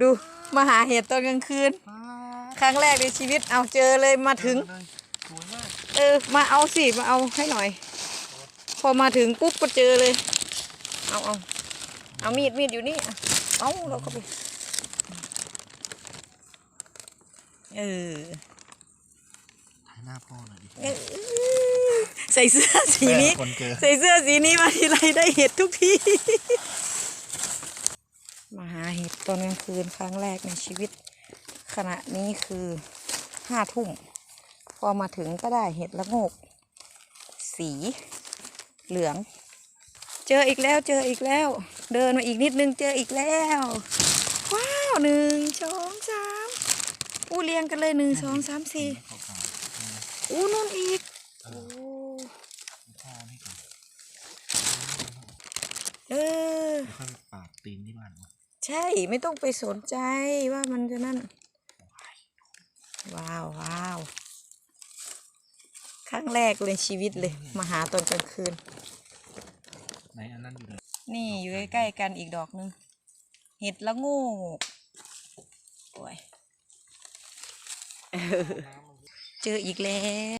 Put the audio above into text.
ดูมาหาเห็ดตอนกลางคืน ครั้งแรกในชีวิตเอาเจอเลยมาถึงสวยมากเออ มาเอาสิ มาเอาให้หน่อย พอมาถึงปุ๊บก็เจอเลย เอาเอาเอามีดมีดอยู่นี่อะเอาเราก็ไป เออถ่ายหน้าพ่อหน่อยดิเออใส่เสื้อสีนี้คนเจอใส่เสื้อสีนี้มาทีไรได้เห็ดทุกทีมาหาเห็ด ตอนกลางคืนครั้งแรกในชีวิต ขณะนี้คือห้าทุ่ม พอมาถึงก็ได้เห็ดละโงก สีเหลือง เจออีกแล้วเจออีกแล้ว เดินมาอีกนิดนึงเจออีกแล้ว ว้าวหนึ่งสองสามอู้เรียงกันเลยหนึ่งสองสามสี่อู้นู่นอีกเอโอ้เออเดี๋ยวค่อยปาดตีนที่บ้านวะ ใช่ไม่ต้องไปสนใจว่ามันจะนั่น ว้าวว้าวครั้งแรกเลยชีวิตเลย มาหาตอนกลางคืน ไหนอันนั้นอยู่เลยนี่อยู่ใกล้ๆกันอีกดอกหนึง เห็ดละโงูโอ้ยเออเจออีกแล้ว